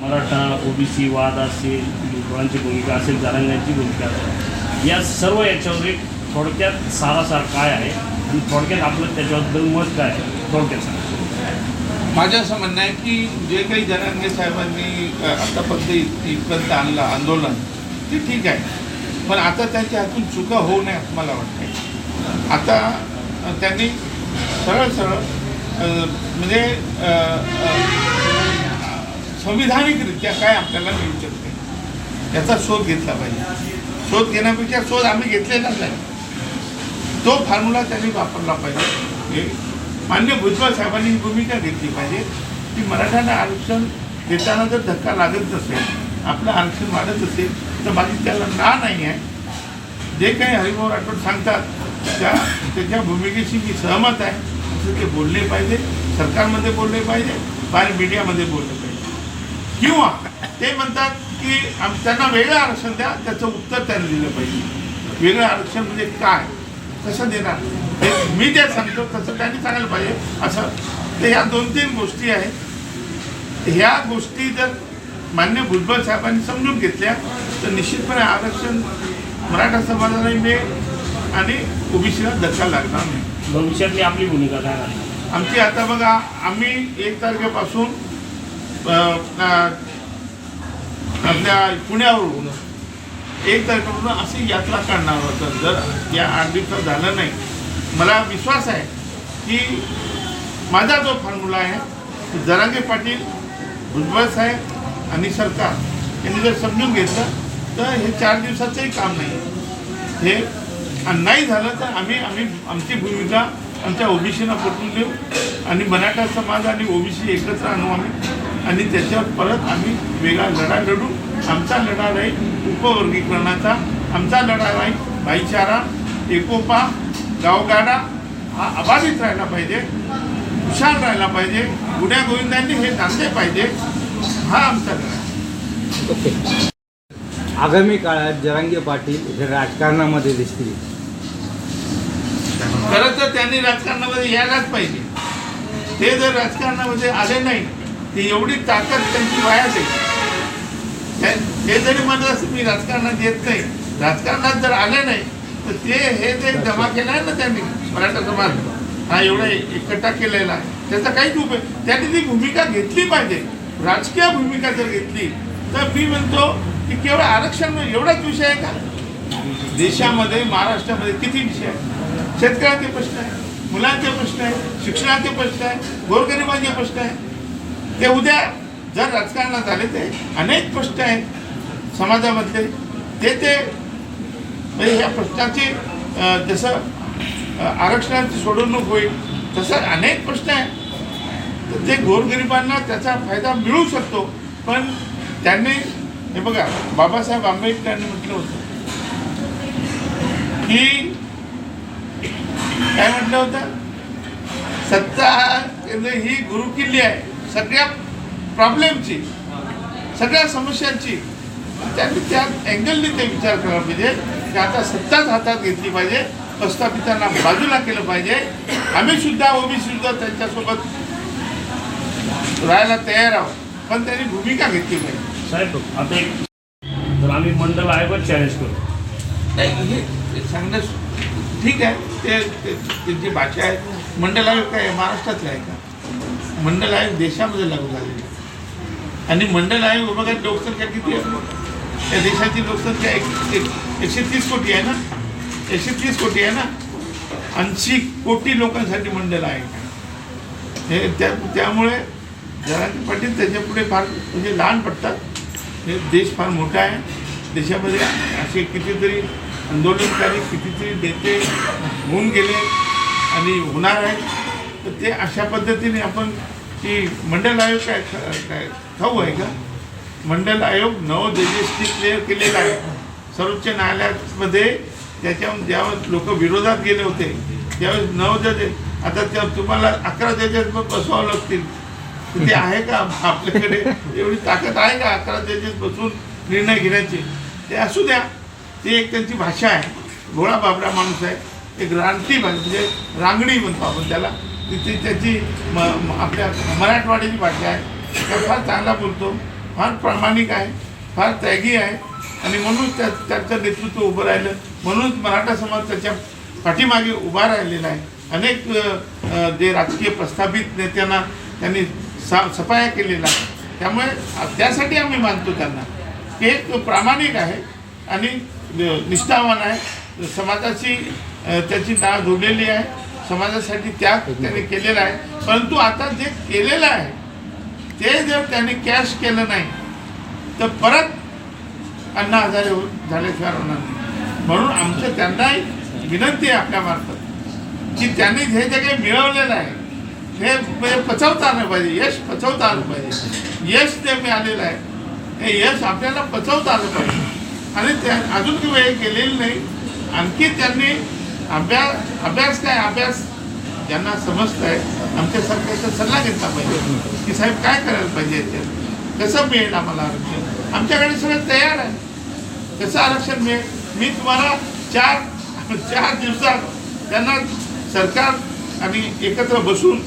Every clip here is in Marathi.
मराठा ओबीसी वाद असेल मुलांची भूमिका असेल जारांगांची भूमिका असेल या सर्व याच्यावर एक थोडक्यात सारासार काय आहे आणि थोडक्यात आपलं त्याच्याबद्दल मत काय आहे? थोडक्यात सांग. माझं असं म्हणणं आहे की जे काही जनांगे साहेबांनी आतापर्यंत इथपर्यंत आणलं आंदोलन ते ठीक आहे. पण आता त्यांच्या हातून चुका होऊ नये असं मला वाटतं आता त्यांनी सरळ सरळ म्हणजे संविधानिकरित्या काय आपल्याला मिळू शकते? याचा शोध घेतला पाहिजे. शोध घेण्यापेक्षा शोध आम्ही घेतलेलाच आहे. तो फॉर्म्युला त्यांनी वापरला पाहिजे. हे मान्य भुजबळ साहेबांनी ही भूमिका घेतली पाहिजे की मराठ्यांना आरक्षण देताना जर धक्का लागत नसेल आपलं आरक्षण वाढत असेल तर माझी त्याला ना नाही आहे. जे काही हरिभाऊ राठोड सांगतात त्या त्याच्या भूमिकेशी मी सहमत आहे. असं ते बोलले पाहिजे. सरकारमध्ये बोलले पाहिजे. बाहेर मीडियामध्ये बोलले पाहिजे. किंवा ते म्हणतात की त्यांना वेगळं आरक्षण द्या त्याचं उत्तर त्यांनी दिलं पाहिजे. वेगळं आरक्षण म्हणजे काय? कसं देणार? मी जे सांगतो तसं त्यांनी सांगायला पाहिजे. असं तर ह्या दोन तीन गोष्टी आहेत. ह्या गोष्टी जर मान्य भुजबळ साहेबांनी समजून घेतल्या तर निश्चितपणे आरक्षण मराठा समाजाला मिळेल आणि ओबीसीला धक्का लागणार नाही. भविष्यातली आपली भूमिका काय आमची आता बघा आम्ही एक तारखेपासून आपल्या पुण्यावरून एक तारखेवरून अशी यात्रा काढणार होतं. जर या आठ दिवसात झालं नाही मला विश्वास आहे की माझा जो फॉर्म्युला आहे जरांगे पाटील भुजबळ साहेब आणि सरकार यांनी जर समजून घेतलं तर हे चार दिवसाचंही काम नाही. हे आणि नाही झालं तर आम्ही आम्ही आमची भूमिका आमच्या ओबीसीना पटवून देऊ आणि मराठा समाज आणि ओबीसी एकत्र आणू आम्ही. आणि त्याच्यावर परत आम्ही वेगळा लढा लढू. आमचा लढा राहील उपवर्गीकरणाचा. आमचा लढा राहील भाईचारा एकोपा गावगाडा. हा अबाधित राहिला पाहिजे खुशाल राहिला पाहिजे गुड्या गोविंदांनी हे नांदले पाहिजे. हा आमचा लढा आहे. आगामी काळात जरांगे पाटील हे राजकारणामध्ये दिसतील. खरं तर त्यांनी राजकारणामध्ये यायलाच पाहिजे. ते जर राजकारणामध्ये आले नाही ती एवढी ताकद त्यांची वाया जाईल त्या- ते जरी म्हणत असं मी राजकारणात येत नाही. राजकारणात जर आले नाही तर ते हे जे जमा केलं आहे ना त्यांनी मराठा समाज हा एवढा एकट्ठा केलेला आहे. त्याचा काहीच उपयोग त्यांनी ती भूमिका घेतली पाहिजे राजकीय भूमिका जर घेतली तर मी म्हणतो की केवळ आरक्षण एवढाच विषय आहे का? देशामध्ये महाराष्ट्रामध्ये किती विषय आहेत? शेतकऱ्यांचे प्रश्न आहे मुलांचे प्रश्न आहे शिक्षणाचे प्रश्न आहे गोरगरिबांचे प्रश्न आहे ते उद्या जर राजकारणात आले ते अनेक प्रश्न आहेत समाजामधले. ते ते म्हणजे ह्या प्रश्नाची जसं आरक्षणाची सोडवणूक होईल तसं अनेक प्रश्न आहेत. तर ते गोरगरिबांना त्याचा फायदा मिळू शकतो. पण त्यांनी हे बघा बाबासाहेब आंबेडकरांनी म्हटलं होतं की काय म्हटलं होतं? सत्ता केंद्र ही गुरुकिल्ली आहे. सगळ्या प्रॉब्लेमची सगळ्या समस्यांची. त्यांनी त्या अँगलने ते विचार करायला पाहिजे. की आता सत्ताच हातात घेतली पाहिजे प्रस्थापितांना बाजूला केलं पाहिजे. आम्ही सुद्धा ओबीसी सुद्धा त्यांच्यासोबत राहायला तयार आहोत. पण त्यांनी भूमिका घेतली पाहिजे साहेब आता एक तर आम्ही मंडल आयोगात चॅलेंज करू. नाही हे सांगणं ठीक आहे. ते त्यांची भाषा आहे. मंडल आयोग काय? महाराष्ट्रातलं आहे का? मंडल आयोग देशामध्ये लागू झालेले आहे. आणि मंडल आयोग बघा लोकसंख्या किती आहे? त्या देशाची लोकसंख्या एक एकशे तीस कोटी आहे ना? एकशे तीस कोटी आहे ना? ऐंशी कोटी लोकांसाठी मंडल आहे. हे त्या त्यामुळे जरांगे पाटील त्याच्यापुढे फार म्हणजे लहान पडतात. हे देश फार मोठा आहे. देशामध्ये असे कितीतरी आंदोलनकारी कितीतरी नेते होऊन गेले आणि होणार आहेत. तर ते अशा पद्धतीने आपण की मंडल आयोग काय काय ठाऊ आहे का? मंडल आयोग नव जजेसनी क्लिअर केलेला आहे. सर्वोच्च न्यायालयामध्ये त्याच्या ज्यावेळेस लोक विरोधात गेले होते त्यावेळेस नऊ जजेस आता त्या तुम्हाला अकरा जजेस बसवावं लागतील. ते आहे का आपल्याकडे? एवढी ताकद आहे का अकरा जजेस बसून निर्णय घेण्याची? ते असू द्या. ती एक त्यांची भाषा आहे. भोळा बाबरा माणूस आहे. एक रानटी भाषा म्हणजे रांगडी म्हणतो आपण त्याला. तिथे त्याची म आपल्या मराठवाड्याची भाषा आहे. त्या फार चांगला बोलतो फार प्रामाणिक आहे फार त्यागी आहे. आणि म्हणून त्या त्याचं नेतृत्व उभं राहिलं. म्हणून मराठा समाज त्याच्या पाठीमागे उभा राहिलेला आहे. अनेक जे राजकीय प्रस्थापित नेत्यांना त्यांनी सा सफाया केलेला आहे त्यामुळे त्यासाठी आम्ही मानतो त्यांना. ते एक प्रामाणिक आहे आणि निष्ठावान आहे. समाजाची त्याची नाळ जोडलेली आहे. समाजासाठी त्याग त्याने केलेला आहे. परंतु आता जे केलेलं आहे ते जर त्यांनी कॅश केलं नाही तर परत अण्णा हजारे होत झाल्याशिवाय होणार नाही. म्हणून आमचं त्यांनाही विनंती आहे आपल्यामार्फत की त्यांनी हे जे काही मिळवलेलं आहे हे म्हणजे पचवता आलं पाहिजे. यश पचवता आलं पाहिजे. यश ते मिळालेलं आहे हे यश आपल्याला पचवता आलं पाहिजे. आणि त्या अजून वेळ केलेली नाही. आणखी त्यांनी अभ्यास अभ्यास काय अभ्यास? ज्यांना समजत आहे आमच्या सरकारचा सल्ला घेतला पाहिजे. की साहेब काय करायला पाहिजे याच्यात? कसं मिळेल आम्हाला आरक्षण? आमच्याकडे सगळं तयार आहे. कसं आरक्षण मिळेल? मी तुम्हाला चार चार दिवसात त्यांना सरकार आणि एकत्र बसून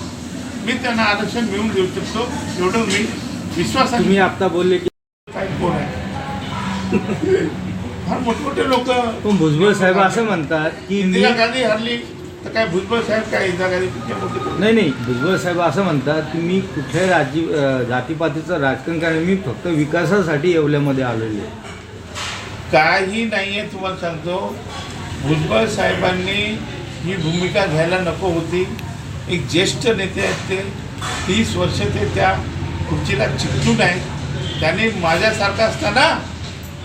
मी त्यांना आरक्षण मिळवून देऊ शकतो. एवढं मी विश्वासाने तुम्ही आता बोलले की काय कोण आहे? फार मोठमोठे लोक पण भुजबळ साहेब असं म्हणतात की इंदिरा गांधी हरली तर काय भुजबळ साहेब काय इंदिरा गांधी किती मोठे नाही नाही भुजबळ साहेब असं म्हणतात की मी कुठल्याही राज्य जातीपातीचं राजकारण कारण मी फक्त विकासासाठी येवल्यामध्ये आलेलो आहे. काही नाहीये तुम्हाला सांगतो. भुजबळ साहेबांनी ही भूमिका घ्यायला नको होती. एक ज्येष्ठ नेते आहेत ते. तीस वर्ष ते त्या खुर्चीला चिकटून आहेत. त्यांनी माझ्यासारखा असताना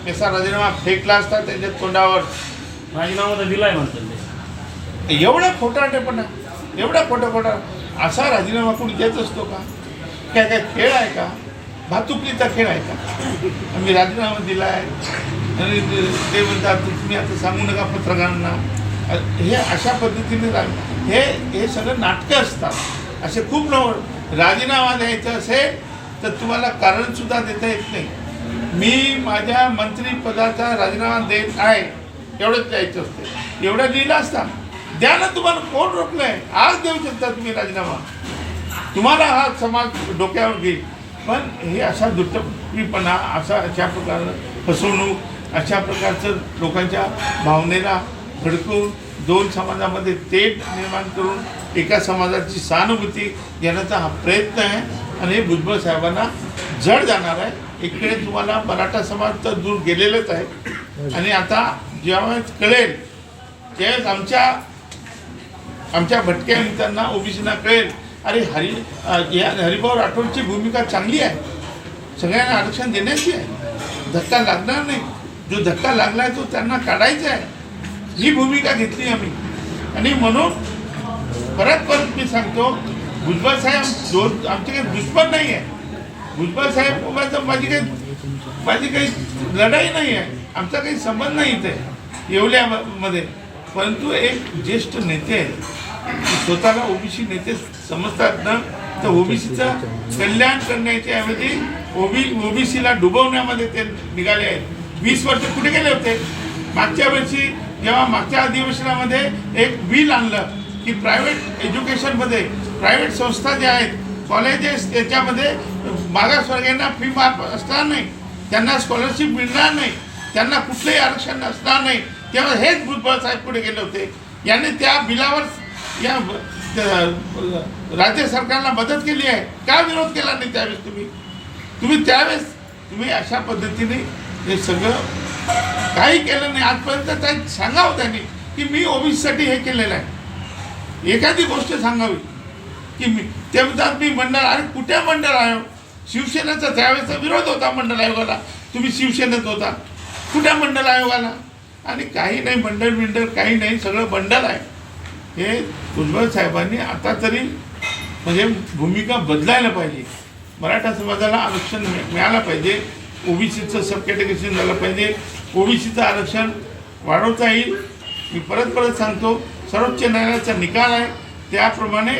कसा राजीनामा फेकला असता त्यांच्या तोंडावर. राजीनामा तर दिलाय म्हणतात एवढा खोटारडेपणा एवढा खोटा खोटा. असा राजीनामा कोणी देत असतो का? काय काय खेळ आहे का? भातुकलीचा खेळ आहे का? आम्ही राजीनामा दिला आहे आणि ते- म्हणतात तुम्ही आता सांगू नका पत्रकारांना. हे अशा पद्धतीने रा- हे हे सगळं नाटकं असतात. असे खूप लोक राजीनामा द्यायचा असेल तर तुम्हाला कारणसुद्धा देता येत नाही. मी माझ्या मंत्रीपदाचा राजीनामा देत आहे एवढंच द्यायचं असते. एवढं लिहिलं असता द्या ना तुम्हाला कोण रोखलंय आज देऊ शकता तुम्ही राजीनामा. तुम्हाला हा समाज डोक्यावर घेईल. पण हे असा दुर्टप्पीपणा असा अशा प्रकारचं फसवणूक अशा प्रकारचं लोकांच्या भावनेला भडकून दोन समाजामध्ये तेट निर्माण करून एका समाजाची सहानुभूती घेण्याचा हा प्रयत्न आहे. आणि हे भुजबळ साहेबांना जड जाणार आहे. इकडे तुम्हाला मराठा समाज तर दूर गेलेलंच आहे. आणि आता जेव्हा कळेल त्यावेळेस आमच्या आमच्या भटक्या मित्रांना ओबीसीना कळेल अरे हरी या हरिभाऊ राठोडची भूमिका चांगली आहे. सगळ्यांना आरक्षण देण्याची आहे. धक्का लागणार नाही. जो धक्का लागलाय तो त्यांना काढायचा आहे. ही भूमिका घेतली आम्ही. आणि म्हणून परत परत मी सांगतो भुजबळ साहेब दोन आमच्याकडे काही दुश्मन नाही आहे भुजबळ साहेब माझी काही माझी काही लढाई नाही आहे. आमचा काही संबंध नाही इथे येवल्यामध्ये. परंतु एक ज्येष्ठ नेते आहे स्वतःला ओबीसी नेते समजतात ना? तर ओबीसीचं कल्याण करण्याच्या ऐवजी ओबी ओबीसीला डुबवण्यामध्ये ते निघाले आहेत. वीस वर्ष कुठे गेले होते? मागच्या वर्षी जेव्हा मागच्या अधिवेशनामध्ये एक बिल आणलं की प्रायव्हेट एज्युकेशनमध्ये प्रायव्हेट संस्था ज्या आहेत कॉलेजेस त्याच्यामध्ये मागासवर्गीयांना फी माफ असणार नाही. त्यांना स्कॉलरशिप मिळणार नाही. त्यांना कुठलंही आरक्षण असणार नाही. तेव्हा हेच भुजबळ साहेब पुढे गेले होते. यांनी त्या बिलावर या राज्य सरकारला मदत केली आहे. का विरोध केला नाही त्यावेळेस तुम्ही? तुम्ही त्यावेळेस तुम्ही अशा पद्धतीने हे सगळं काही केलं नाही. आजपर्यंत त्या सांगावं हो त्यांनी की मी ओबीसीसाठी हे केलेलं आहे. एखादी गोष्ट सांगावी की मी ते म्हणतात मी मंडळ अरे कुठे मंडळ आहे? शिवसेनेचा त्यावेळेचा विरोध होता मंडल आयोगाला. तुम्ही शिवसेनेत होता. कुठे मंडल आयोगाला? आणि काही नाही मंडळ बिंडळ काही नाही सगळं बंडल आहे. हे भुजबळ साहेबांनी आता तरी म्हणजे भूमिका बदलायला पाहिजे. मराठा समाजाला आरक्षण मिळ- मिळालं पाहिजे. ओबीसीचं सब कॅटेगरीशन झालं पाहिजे. ओबीसीचं आरक्षण वाढवता येईल. मी परत परत सांगतो सर्वोच्च न्यायालयाचा निकाल आहे. त्याप्रमाणे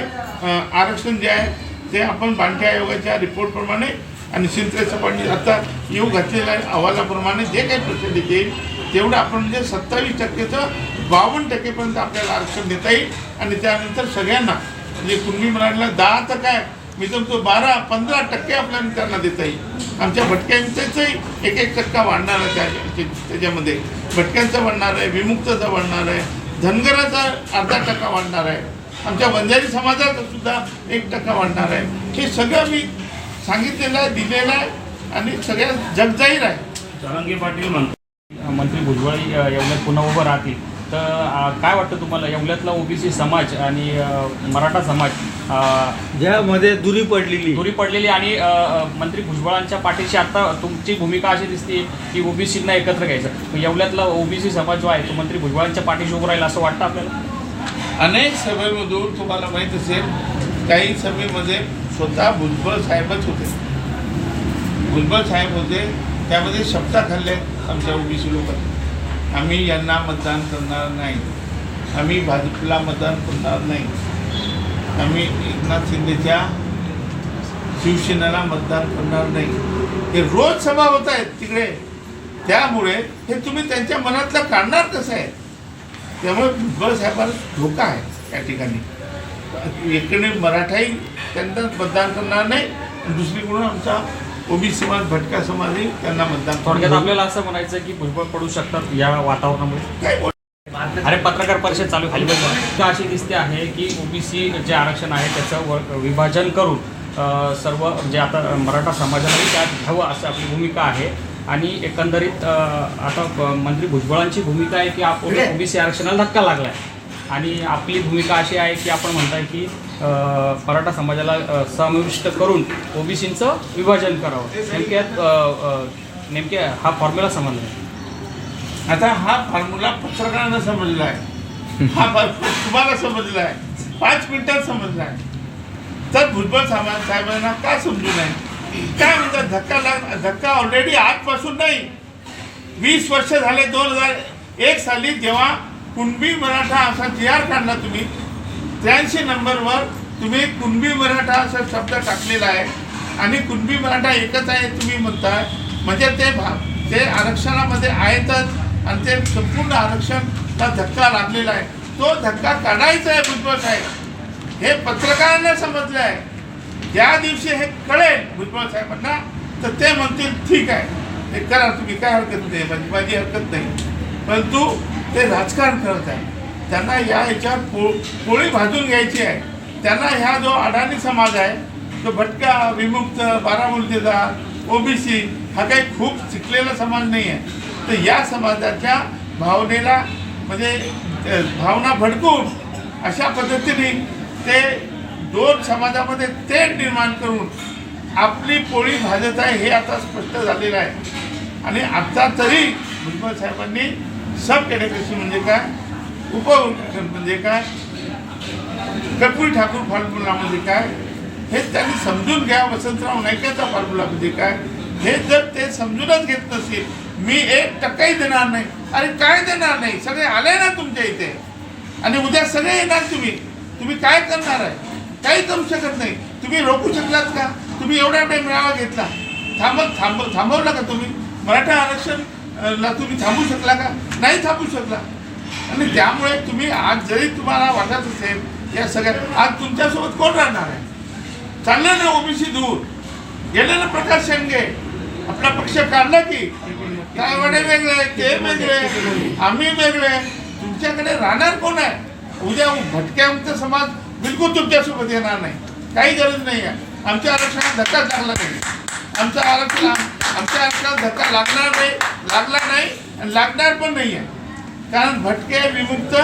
आरक्षण जे आहे ते आपण बांधे आयोगाच्या रिपोर्टप्रमाणे आणि शिंत्रे पण आता येऊ घातलेल्या अहवालाप्रमाणे जे काही प्रचलित येईल तेवढं आपण म्हणजे सत्तावीस टक्केचं बावन्न टक्केपर्यंत आपल्याला आरक्षण देता येईल. आणि त्यानंतर सगळ्यांना म्हणजे कुणबी मराठीला दहा तर काय मी म्हणतो बारा पंधरा टक्के आपल्याला त्यांना देता येईल. आमच्या भटक्यांचंही एक एक टक्का वाढणार आहे त्या त्याच्यामध्ये. भटक्यांचं वाढणार आहे विमुक्तचं वाढणार आहे धनगराचा अर्धा टक्का वाढणार आहे. आमच्या बंजारी समाजाचा सुद्धा एक टक्का वाढणार आहे. हे सगळं मी सांगितलेलं आहे दिलेलं आहे आणि सगळ्या जगजाहीर आहे. जरांगे पाटील म्हणतात मंत्री भुजबळ अ, येवल्यात पुन्हा उभं राहतील. तर काय वाटतं तुम्हाला? येवल्यातला ओबीसी समाज आणि मराठा समाज ज्यामध्ये दुरी पडलेली. दुरी पडलेली आणि मंत्री भुजबळांच्या पाठीशी आता तुमची भूमिका अशी दिसते की ओबीसींना एकत्र घ्यायचं. मग येवल्यातला ओबीसी समाज जो आहे तो मंत्री भुजबळांच्या पाठीशी उभं राहील असं वाटतं आपल्याला? अनेक सभेमधून तुम्हाला माहीत असेल काही सभेमध्ये स्वतः भुजबळ साहेबच होते. भुजबळ साहेब होते त्यामध्ये शब्दा खाल्ले आमच्या ओबीसी लोकांनी. आम्ही यांना मतदान करणार नाही. आम्ही भाजपला मतदान करणार नाही. आम्ही एकनाथ शिंदेच्या शिवसेनेला मतदान करणार नाही. हे रोज सभा होत आहेत तिकडे. त्यामुळे हे तुम्ही त्यांच्या मनातलं काढणार कसं आहे? त्यामुळे भुजबळ साहेबांना धोका आहे या ठिकाणी. इकडे मराठाही त्यांना मतदान करणार नाही दुसरीकडून आमचा ओबी समाज भटका समाजही त्यांना मतदान थोडक्यात आपल्याला असं म्हणायचं की भुजबळ पडू शकतात या वातावरणामुळे. काय अरे पत्रकार परिषद चालू खाली बघ अशी दिसते आहे की ओबीसी जे आरक्षण आहे त्याचं विभाजन करून सर्व म्हणजे आता मराठा समाजालाही त्यात घ्यावं असं आपली भूमिका आहे. आणि एकंदरीत आता मंत्री भुजबळांची भूमिका आहे की आपण ओबीसी आरक्षणाला धक्का लागला आहे आणि आपली भूमिका अशी आहे की आपण म्हणताय की मराठा समाजाला समाविष्ट करून ओबीसींचं विभाजन करावं. नेमक्यात अ, अ, नेमके हा फॉर्म्युला समजला नाही. आता हा फॉर्म्युला पत्रकारांना समजला आहे. हा तुम्हाला समजला आहे. पाच मिनिटात समजला आहे. तर भुजबळ साहेब साहेबांना काय समजू नये? काय म्हणतात धक्का लाग धक्का ऑलरेडी आजपासून नाही. वीस वर्ष झाले दोन हजार एक साली जेव्हा कुणबी मराठा असा जी आर काढला तुम्ही त्र्याऐंशी नंबरवर तुम्ही कुणबी मराठा असा शब्द टाकलेला आहे. आणि कुणबी मराठा एकच आहे तुम्ही म्हणताय. म्हणजे ते भा ते आरक्षणामध्ये आहेतच. आणि ते संपूर्ण आरक्षणला धक्का लागलेला आहे. तो धक्का काढायचा आहे भुजबळ साहेब. हे पत्रकारांना समजलं आहे ज्या दिवशी हे कळेल भुजबळ साहेबांना तर ते म्हणतील ठीक आहे हे करा तुम्ही काय हरकत नाही माझी माझी हरकत नाही. परंतु ते राजकारण करत आहे त्यांना या याच्यावर पो पोळी भाजून घ्यायची आहे. त्यांना ह्या जो अडाणी समाज आहे तो भटका विमुक्त बारामुलतेदार ओबीसी हा काही खूप शिकलेला समाज नाही आहे तर या समाजाच्या भावनेला म्हणजे भावना भडकून अशा पद्धतीने ते दोन समाजामध्ये तेढ निर्माण करून आपली पोळी भाजत आहे हे आता स्पष्ट झालेलं आहे. आणि आता तरी भुजबळ साहेबांनी सब कॅटेगरी म्हणजे काय? उप म्हणजे काय? कर्पूरी ठाकूर फॉर्म्युला म्हणजे काय? हे त्यांनी समजून घ्या वसंतराव नायकाचा फॉर्म्युला म्हणजे काय? हे जर ते समजूनच घेत नसतील मी एक टक्काही देणार नाही. अरे काय देणार नाही? सगळे आले ना तुमच्या इथे. आणि उद्या सगळे येणार तुम्ही. तुम्ही काय करणार आहे? काही करू शकत नाही. तुम्ही रोखू शकलात का? तुम्ही एवढा टाइम मेळावा घेतला. थांबत थांब थांबवला का तुम्ही? मराठा आरक्षण ला तुम्ही थांबू शकला का? नाही थांबू शकला. आणि त्यामुळे तुम्ही आज जरी तुम्हाला वाटत असेल या सगळ्या आज तुमच्यासोबत कोण राहणार आहे? चालले ना ओबीसी दूर. गेले ना प्रकाश शेंडगे. आपला पक्ष काढला की. काय वडे वेगळे ते वेगळे आम्ही वेगळे तुमच्याकडे राहणार कोण आहे? उद्या भटक्यांचा समाज बिलकुल तुमच्यासोबत येणार नाही. काही गरज नाही आहे. आमच्या आरक्षणात धक्काच लागला नाही. आमचं आरक्षण आमच्या आरक्षणात धक्का लागणार नाही. लागला नाही आणि लागणार पण नाही आहे. कारण भटके विमुक्त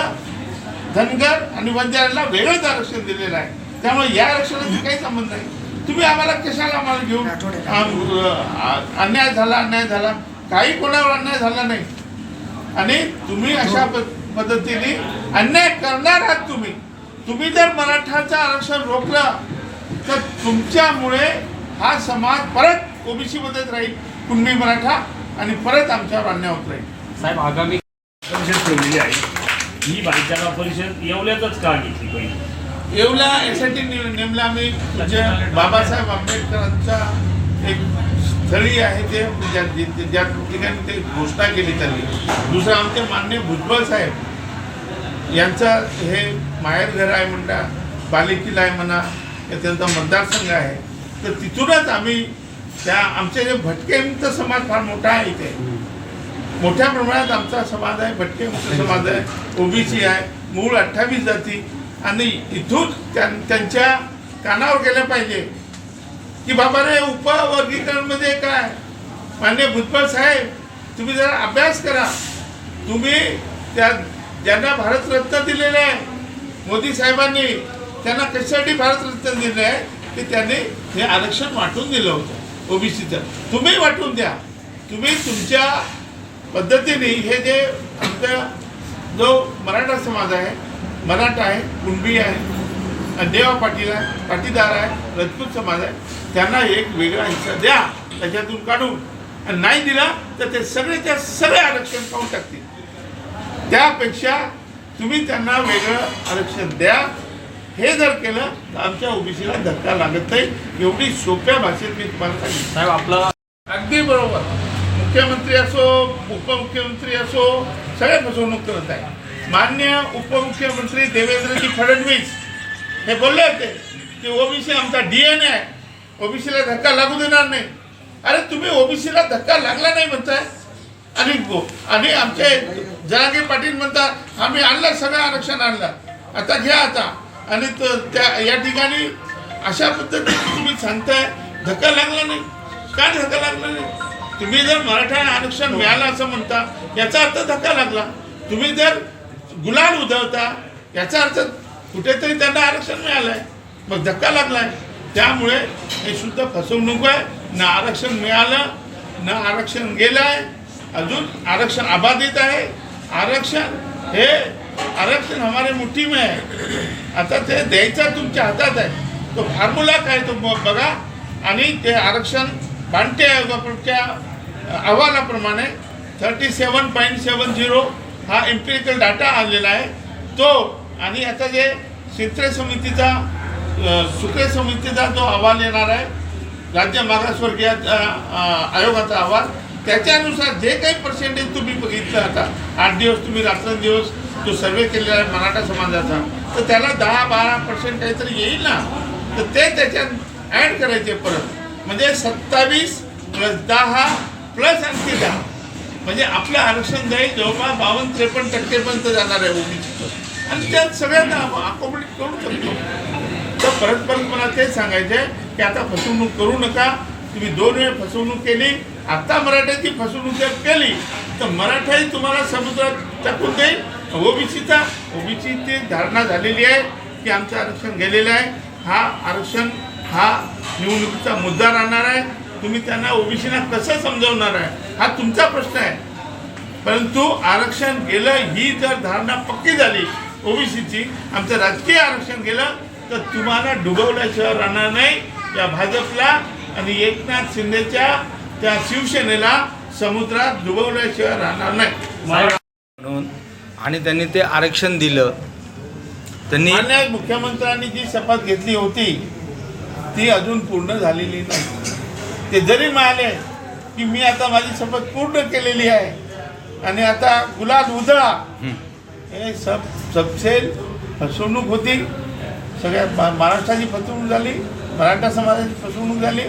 धनगर आणि वंजाराला वेगळंच आरक्षण दिलेलं आहे. त्यामुळे या आरक्षणाचा काही संबंध नाही. तुम्ही आम्हाला कशाला आम्हाला घेऊन अन्याय झाला अन्याय झाला. काही कोणावर अन्याय झाला नाही. आणि तुम्ही अशा पद्धतीने अन्याय करणार आहात तुम्ही. तुम्ही जर मराठाचं आरक्षण रोखलं तर तुमच्यामुळे हा समाज परत ओबीसी मध्येच राहील. कुणबी मराठा आणि परत आमच्यावर अन्याय होत राहील. साहेब आगामी परिषद ठेवलेली आहे. ही भाईचारा परिषद येवल्यातच का घेतली पहिली येवला यासाठी नेमलं आम्ही म्हणजे बाबासाहेब आंबेडकरांचा एक स्थळी आहे ते ज्या ठिकाणी ते घोषणा केली त्यांनी. दुसरं आमचे मान्य भुजबळ साहेब यांचं हे माहेर घर आहे म्हणता बालेकिल्ला आहे म्हणा हे त्यांचा मतदारसंघ आहे. तर तिथूनच आम्ही त्या आमचे जे भटकेंचा समाज फार मोठा आहे इथे. मोठ्या प्रमाणात आमचा समाज आहे भटके मुक्त समाज आहे ओबीसी आहे मूळ अठ्ठावीस जाती. आणि इथून त्यां- त्यांच्या कानावर गेलं पाहिजे की बाबा रे उपवर्गीकरणमध्ये काय? मान्य भुजबळ साहेब तुम्ही जरा अभ्यास करा. तुम्ही त्या ज्यांना भारतरत्न दिलेलं आहे मोदी साहेबांनी त्यांना कशासाठी भारतरत्न दिले आहे की त्यांनी हे आरक्षण वाटून दिलं होतं ओबीसीचं. तुम्ही वाटून द्या. तुम्ही तुमच्या पद्धतीने हे जे आमचा जो मराठा समाज आहे मराठा आहे कुणबी आहे देवा पाटील आहे पाटीदार आहे राजपूत समाज आहे त्यांना एक वेगळा हिस्सा द्या त्याच्यातून काढून. आणि नाही दिला तर ते सगळेच्या सगळे आरक्षण पाहून टाकतील. त्यापेक्षा तुम्ही त्यांना वेगळं आरक्षण द्या. हे जर केलं तर आमच्या ओबीसीला धक्का लागत नाही. एवढी सोप्या भाषेत मी तुम्हाला सांगितलं साहेब आपलं अगदी बरोबर. मुख्यमंत्री असो उपमुख्यमंत्री असो सगळे फसवणूक करत आहे. मान्य उपमुख्यमंत्री देवेंद्रजी फडणवीस हे बोलले होते की ओबीसी आमचा डीएनए आहे. ओबीसीला धक्का लागू देणार नाही. अरे तुम्ही ओबीसीला धक्का लागला नाही म्हणताय. आणि आणि आमचे जरागे पाटील म्हणतात आम्ही आणलं सगळं आरक्षण आणलं. आता घ्या आता. आणि त्या या ठिकाणी अशा पद्धतीने तुम्ही सांगताय धक्का लागला नाही. का धक्का लागला नाही? तुम्ही जर मराठा आरक्षण मिळालं असं म्हणता याचा अर्थ धक्का लागला. तुम्ही जर गुलाल उधळता याचा अर्थ कुठेतरी त्यांना आरक्षण मिळालंय. मग धक्का लागलाय. त्यामुळे हे शुद्ध फसवणूक आहे. ना आरक्षण मिळालं ना आरक्षण गेलं आहे अजून आरक्षण अबाधित आहे. आरक्षण हे आरक्षण हमारे मुठी में आहे आता ते द्यायचा तुमच्या हातात आहे. तो फॉर्म्युला काय तो ब- बघा. आणि ते आरक्षण बांटे आयोगाच्या अहवालाप्रमाणे thirty seven point seven zero हा एम्पिरिकल डाटा आलेला आहे. तो आणि आता जे शेत्र समितीचा सुक्रे समितीचा जो अहवाल येणार आहे राज्य मागासवर्गीय आयोगाचा अहवाल त्याच्यानुसार जे काही पर्सेंटेज तुम्ही बघितलं आता आठ दिवस तुम्ही रात्रंदिवस जो सर्वे केलेला आहे मराठा समाजाचा तर त्याला दहा बारा पर्सेंट काहीतरी येईल ना? तर ते त्याच्यात ॲड करायचे परत. म्हणजे सत्तावीस प्लस दहा प्लस आणखी दहा. म्हणजे आपलं आरक्षण जाईल जवळपास बावन्न त्रेपन्न टक्केपर्यंत जाणार आहे ओबीसीचं आणि त्यात सगळ्यांना अकोमोडेट करू शकतो. तर परत परत मला तेच सांगायचं आहे की आता फसवणूक करू नका. तुम्ही दोन वेळ फसवणूक केली आता मराठ्याची फसवणूक जर केली तर मराठाही तुम्हाला समुद्रात टाकून देईल. ओबीसीचा ओबीसीची धारणा झालेली आहे की आमचं आरक्षण गेलेलं आहे. हा आरक्षण हा निवडणुकीचा मुद्दा राहणार आहे. तुम्ही त्यांना ओबीसीना कसं समजवणार आहे? हा तुमचा प्रश्न आहे. परंतु आरक्षण गेलं ही जर धारणा पक्की झाली ओबीसीची आमचं राजकीय आरक्षण गेलं तर तुम्हाला डुबवल्याशिवाय राहणार नाही. या भाजपला आणि एकनाथ शिंदेच्या त्या शिवसेनेला समुद्रात डुबवल्याशिवाय राहणार नाही. म्हणून आणि त्यांनी ते आरक्षण दिलं. त्यांनी मुख्यमंत्र्यांनी जी शपथ घेतली होती ती अजून पूर्ण झालेली नाही. ते जरी म्हणाले की मी आता माझी शपथ पूर्ण केलेली आहे आणि आता गुलाल उधळा. हे सब सबसेल फसवणूक होती. सगळ्या महाराष्ट्राची फसवणूक झाली मराठा समाजाची फसवणूक झाली.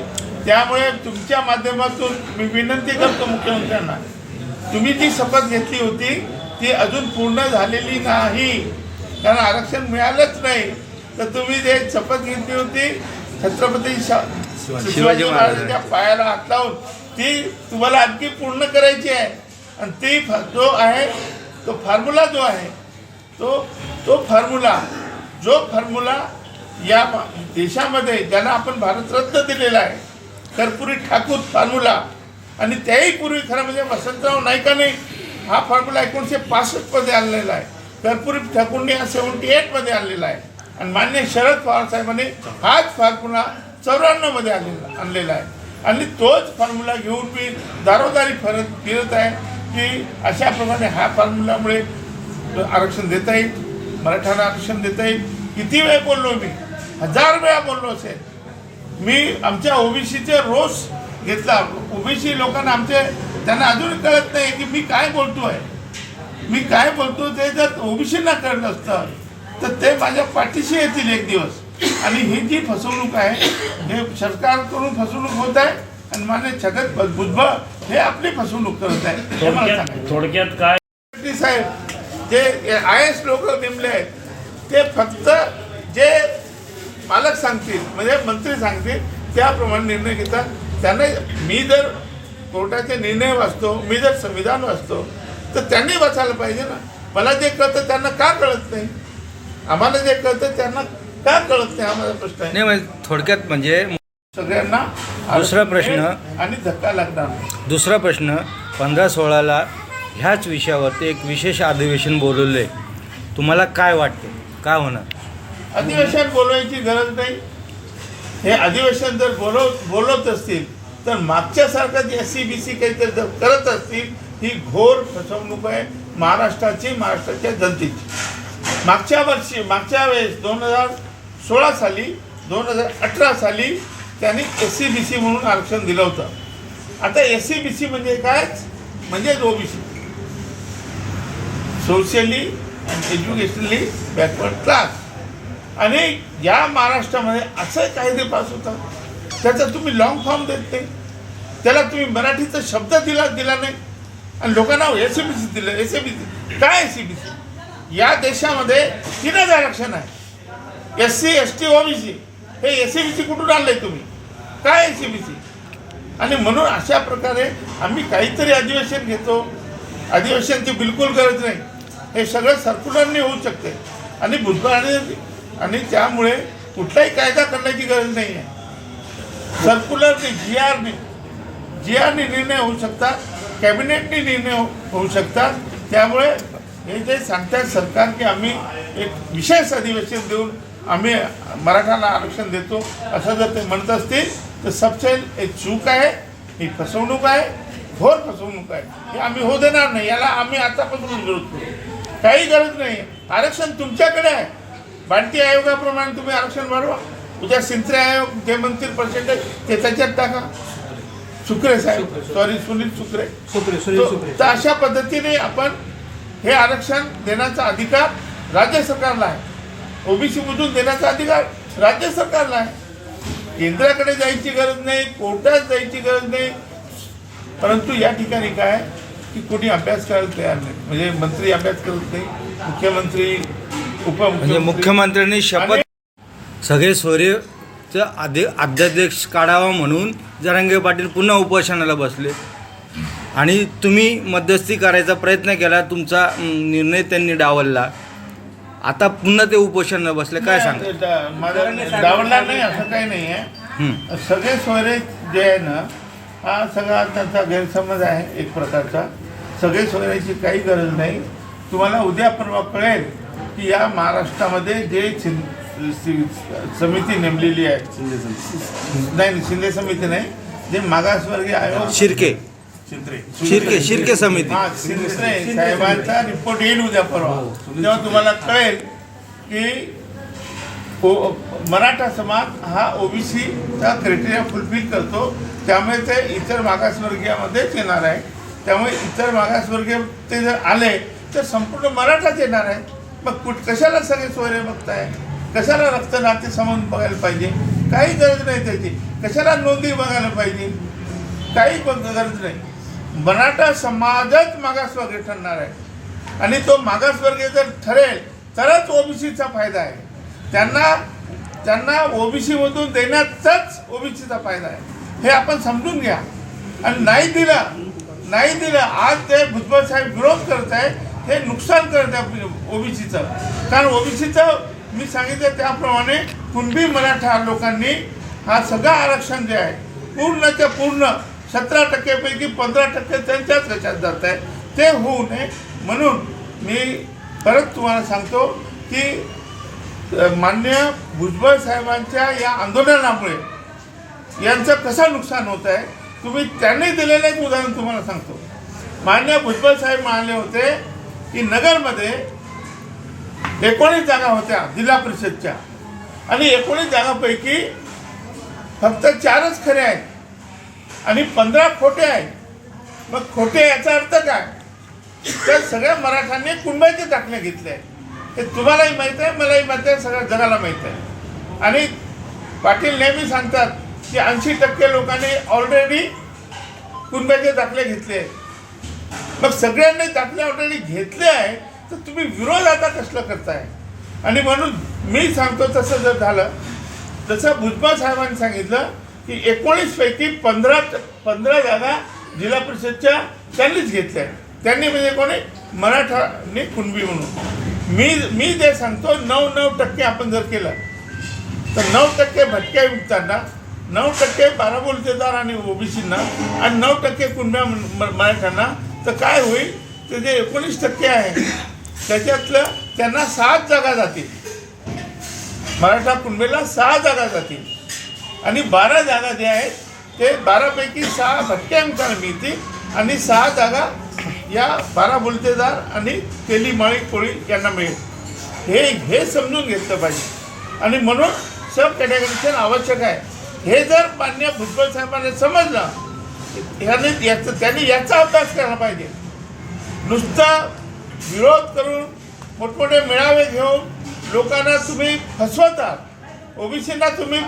त्यामुळे तुमच्या माध्यमातून मी विनंती करतो मुख्यमंत्र्यांना तुम्ही जी शपथ घेतली होती ती अजून पूर्ण झालेली नाही. कारण आरक्षण मिळालंच नाही. तर तुम्ही जे शपथ घेतली होती छत्रपती शा- शिवाजी शिवाजी महाराज. महाराजांच्या पायाला हात लावून ती तुम्हाला आणखी पूर्ण करायची आहे. आणि ती फ- जो आहे तो फॉर्म्युला जो आहे तो तो फॉर्म्युला जो फॉर्म्युला या देशामध्ये ज्याला आपण भारतरत्न दिलेला आहे कर्पुरी ठाकूर फॉर्म्युला आणि त्याही पूर्वी खरं म्हणजे वसंतराव नाईकाने हा फॉर्म्युला एकोणीसशे पासष्टमध्ये आणलेला आहे. कर्पुरी ठाकूरने हा सेवन्टी एटमध्ये आणलेला आहे. आणि मान्य शरद पवार साहेबांनी हाच फॉर्म्युला चौऱ्याण्णवमध्ये आणलेला आणलेला आहे. आणि तोच फॉर्म्युला घेऊन मी दारोदारी फरत फिरत आहे की अशा प्रमाणे ह्या फॉर्म्युल्यामुळे आरक्षण देता येईल. मराठ्यांना आरक्षण देता येईल. किती वेळ बोललो मी? हजार वेळा बोललो असेल. मी आमच्या ओबीसीचे रोष घेतला. ओबीसी लोकांना आमचे त्यांना अजून कळत नाही की मी काय बोलतोय मी काय बोलतो ते जर ओबीसींना कळलं असतं तर ते माझ्या पाठीशी येतील एक दिवस. आणि ही जी फसवणूक आहे हे सरकारकडून फसवणूक होत आहे आणि मान्य छगन भुजबळ हे आपली फसवणूक करत आहे. हे थोडक्यात काय साहेब जे आय एस लोक नेमले आहेत ते फक्त जे मालक सांगतील म्हणजे मंत्री सांगतील त्याप्रमाणे निर्णय घेतात. त्यांना मी जर कोर्टाचे निर्णय वाचतो मी जर संविधान वाचतो तर त्यांनी वाचायला पाहिजे ना. मला जे कळतं त्यांना का कळत नाही? आम्हाला जे कळतं त्यांना का कळत नाही? हा माझा प्रश्न आहे. नाही म्हणजे थोडक्यात म्हणजे सगळ्यांना दुसरा प्रश्न. आणि धक्का लागणार. दुसरा प्रश्न पंधरा सोळाला ह्याच विषयावरती एक विशेष अधिवेशन बोलवलं आहे तुम्हाला काय वाटते काय होणार? अधिवेशन बोलवायची गरज नाही. हे अधिवेशन जर बोलव बोलवत असतील तर मागच्यासारखं एस सी बी सी काहीतरी जर करत असतील ही घोर फसवणूक आहे महाराष्ट्राची महाराष्ट्राच्या जनतेची. मागच्या वर्षी मागच्या वेळेस दोन हजार सोळा साली दोन हजार अठरा साली त्यांनी एस सी बी सी म्हणून आरक्षण दिलं होतं. आता एस सी बी सी म्हणजे काय? म्हणजेच OBC socially and educationally backward class आणि या महाराष्ट्रामध्ये असं कायदे पास होतात त्याचा तुम्ही लॉंग फॉर्म देत नाही. त्याला तुम्ही मराठीचा शब्द दिला दिला नाही. आणि लोकांना एस बी सी दिलं. एस बी सी काय एस बी सी या देशामध्ये तीनच आरक्षण आहे. S C S T OBC हे एस सी बी सी कुठून आणलंय तुम्ही? काय एस सी बी सी आणि म्हणून अशा प्रकारे आम्ही काहीतरी अधिवेशन घेतो. अधिवेशनची बिलकुल गरज नाही. हे सगळं सर्क्युलरने होऊ शकते. आणि भुजबळाने आणि त्यामुळे कुठलाही कायदा करण्याची गरज नाही आहे. सर्क्युलरने जी आरने जी आरने निर्णय होऊ शकतात कॅबिनेटने निर्णय होऊ शकतात. त्यामुळे हे जे सांगतात सरकार की आम्ही एक विशेष अधिवेशन देऊन आम्ही मराठाला आरक्षण देतो असं जर ते म्हणत असतील तर सबसेल एक चूक आहे ही फसवणूक आहे घोर फसवणूक आहे. हे आम्ही होऊ देणार नाही याला आम्ही आतापासून विरोध करू. काही गरज नाही. आरक्षण तुमच्याकडे आहे. बांटी आयोगाप्रमाणे तुम्ही आरक्षण वाढवा उद्या सिंत्रे आयोग जे म्हणतील पर्सेंटेज ते त्याच्यात टाका. सुक्रे साहेब. सॉरी सुनील सुक्रे तो- तर अशा पद्धतीने आपण हे आरक्षण देण्याचा अधिकार राज्य सरकारला आहे. ओबीसी मधून देण्याचा अधिकार राज्य सरकारला आहे. केंद्राकडे जायची गरज नाही कोर्टात जायची गरज नाही. परंतु या ठिकाणी काय की कोणी अभ्यास करायला तयार नाही. म्हणजे मंत्री अभ्यास करत नाही. मुख्यमंत्री म्हणजे मुख्यमंत्र्यांनी शपथ सगळे सोयरेचं आदे अध्यादेश काढावा म्हणून जरांगे पाटील पुन्हा उपोषणाला बसले. आणि तुम्ही मध्यस्थी करायचा प्रयत्न केला तुमचा निर्णय त्यांनी डावलला. आता पुन्हा ते उपोषणाला बसले काय सांगा डावलला नाही. असं काही नाही आहे. हं. सगळे सोयरे जे आहे ना हा सगळा त्यांचा गैरसमज आहे एक प्रकारचा. सगळे सोयऱ्याची काही गरज नाही. तुम्हाला उद्या परवा कळेल की या महाराष्ट्रामध्ये जे समिती नेमलेली आहे. नाही नाही, शिंदे समिती नाही. जे मागासवर्गीय आयोग शिर्के. शिर्के शिर्के समिती. हा शिंदे साहेबांचा रिपोर्ट येईल उद्या परवा. तेव्हा तुम्हाला कळेल की मराठा समाज हा ओबीसीचा क्रायटेरिया फुलफिल करतो. त्यामुळे ते इतर मागासवर्गीयामध्येच येणार आहे. त्यामुळे इतर मागासवर्गीय ते जर आले तर संपूर्ण मराठाच येणार आहे. मग कुठ कशाला सगळे सोयरे बघताय? कशाला रक्त नाते संबंध बघायला पाहिजे? काही गरज नाही त्याची. कशाला नोंदी बघायला पाहिजे? काही गरज नाही. मराठा समाजच मागासवर्गीय ठरणार आहे. आणि तो मागासवर्गीय जर ठरेल तरच ओबीसीचा फायदा आहे. त्यांना त्यांना ओबीसीमधून देण्याचाच ओबीसीचा फायदा आहे. हे आपण समजून घ्या. आणि नाही दिलं नाही दिलं आज ते भुजबळ साहेब विरोध करत आहे हे नुकसान करत आहे ओबीसीचं. कारण ओबीसीचं मी सांगितलं त्याप्रमाणे कुणबी मराठा लोकांनी हा सगळं आरक्षण जे आहे पूर्णच्या पूर्ण सतरा टक्क्यापैकी पंधरा टक्के त्यांच्याच ह्याच्यात जात आहे. ते होऊ नये. म्हणून मी परत तुम्हाला सांगतो की मान्य भुजबळ साहेबांच्या या आंदोलनामुळे यांचं कसं नुकसान होत आहे तुम्ही त्यांनी दिलेलं एक उदाहरण तुम्हाला सांगतो. मान्य भुजबळ साहेब म्हणाले होते की नगरमध्ये एकोणीस जागा होत्या जिल्हा परिषदच्या. आणि एकोणीस जागापैकी फक्त चारच खरे आहेत. आणि पंधरा खोटे आहेत. मग खोटे याचा अर्थ काय? तर सगळ्या मराठ्यांनी कुंभाचे दाखले घेतले. आहेत हे तुम्हालाही माहीत आहे मलाही माहीत आहे सगळ्या जगाला माहीत आहे. आणि पाटील नेहमी सांगतात की ऐंशी टक्के लोकांनी ऑलरेडी कुणब्याचे दाखले घेतले. आहेत मग सगळ्यांनी दाखले ऑलरेडी घेतले आहे तर तुम्ही विरोध आता कसला करताय? आणि म्हणून मी सांगतो तसं जर झालं जसं भुजबळ साहेबांनी सांगितलं की एकोणीसपैकी पंधरा पंधरा जागा जिल्हा परिषदच्या त्यांनीच घेतल्या आहेत. त्यांनी म्हणजे कोणी? मराठाने कुणबी म्हणून. मी मी जे सांगतो नऊ नऊ टक्के आपण जर केलं तर नऊ टक्के भटक्या विकताना नऊ टक्के बाराबोलतेदार आणि ओबीसींना आणि नऊ टक्के कुणब्या मराठ्यांना तर काय होईल? ते जे एकोणीस टक्के आहे त्याच्यातलं त्यांना सात जागा जातील. मराठा कुणबेला सहा जागा जातील. आणि बारा जागा जे आहेत ते बारापैकी सहा भटक्या अंकाला मिळतील आणि सहा जागा या बारा बोलतेदार आणि तेली माळी कोळी यांना मिळेल. हे हे समजून घेतलं पाहिजे. आणि म्हणून सब कॅटेगरीशन आवश्यक आहे. हे जर मान्य भुजबळ साहेबांना समजलं ह्याने याचं त्यांनी याचा अभ्यास केला पाहिजे. नुसता विरोध करून मोठमोठे मेळावे घेऊन लोकांना तुम्ही फसवतात ओबीसींना तुम्ही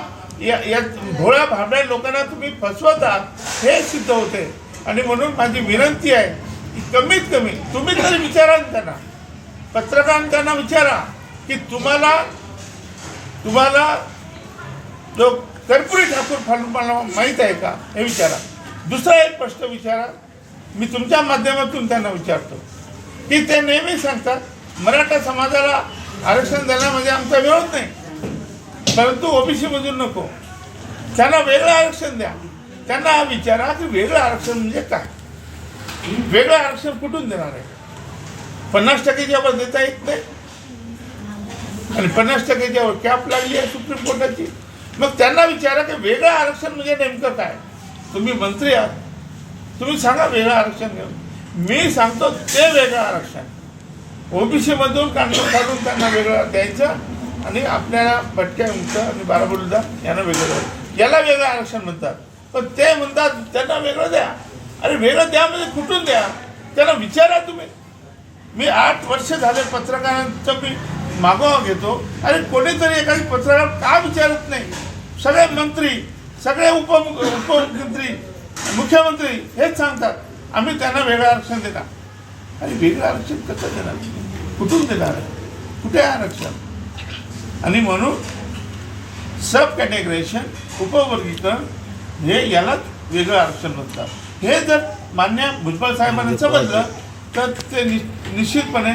या या भोळ्या भाबड्या लोकांना तुम्ही फसवतात हे सिद्ध होते. आणि म्हणून माझी विनंती आहे की कमीत कमी तुम्ही तरी विचारा त्यांना. पत्रकारांना विचारा की तुम्हाला तुम्हाला जो कर्पुरी ठाकूर फालून मला माहीत आहे का? हे विचारा. दुसरा एक प्रश्न विचारा. मी तुमच्या माध्यमातून त्यांना विचारतो. की ते नेहमी सांगतात मराठा समाजाला आरक्षण देण्यामध्ये आमचा विरोध नाही. परंतु ओबीसीमधून नको. त्यांना वेगळं आरक्षण द्या. त्यांना हा विचारा की वेगळं आरक्षण म्हणजे काय? वेगळं आरक्षण कुठून देणार आहे? पन्नास टक्केच्या वर देता येत नाही. आणि पन्नास टक्केच्या वर कॅप लागली आहे सुप्रीम कोर्टाची. मग त्यांना विचारा की वेगळं आरक्षण म्हणजे नेमकं काय? तुम्ही मंत्री आहात. तुम्ही सांगा वेगळं आरक्षण घेऊन. मी सांगतो ते वेगळं आरक्षण. ओबीसीमधून काढून काढून त्यांना वेगळं द्यायचं आणि आपल्याला भटक्या उंच आणि बाराबोलीदा यांना वेगळं द्यायचं. याला वेगळं आरक्षण म्हणतात. पण ते म्हणतात त्यांना वेगळं द्या. अरे वेगळं द्या म्हणजे कुठून द्या? त्यांना विचारा तुम्ही. मी आठ वर्ष झाले पत्रकारांचं मी मागोवा घेतो. अरे कोणीतरी एखादी पत्रकार का विचारत नाही? सगळे मंत्री सगळे उप उपमुख्यमंत्री मुख्यमंत्री हेच सांगतात. आम्ही त्यांना वेगळं आरक्षण देणार. आणि वेगळं आरक्षण कसं देणार? कुठून देणार? कुठे आहे आरक्षण? आणि म्हणून सब कॅटेगरेशन उपवर्गीकरण हे यालाच वेगळं आरक्षण म्हणतात. हे जर मान्य भुजबळ साहेबांनी समजलं तर ते नि- निश्चितपणे